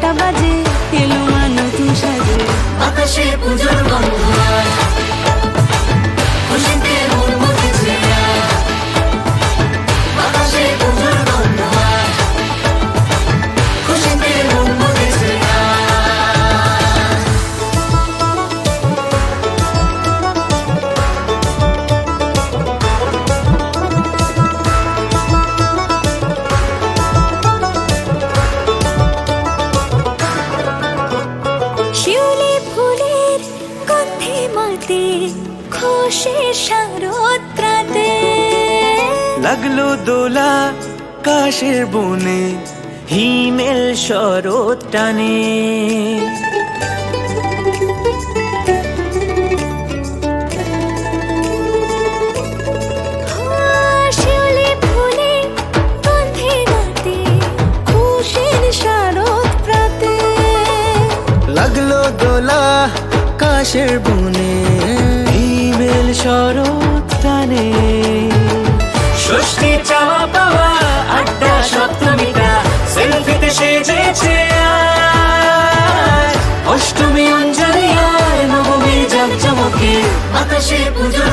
ঘণ্টা বাজে এলো মা নতুন সাজে পুজোর গন্ধ। গন্ধে মাতে খুশি শারদ প্রাতে লাগল দোলা কাশের বনে হিমেল শরৎ টানে। কাশের বনে ইমেল শরৎ ষষ্ঠী চাওয়া পাওয়া, আড্ডা সপ্তমীটা সেলফিতে সেজেছে। অষ্টমী অঞ্জলি আর নবমী জাকজমকে আকাশে পুজোর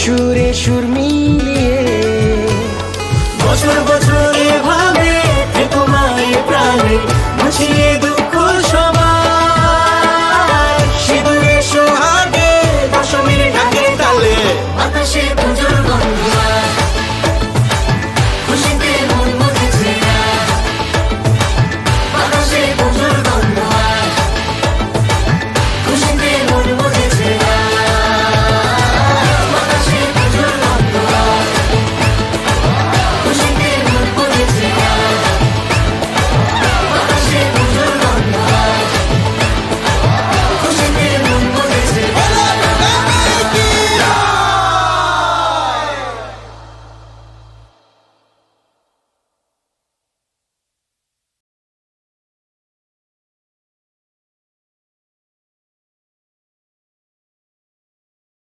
সুরে সুর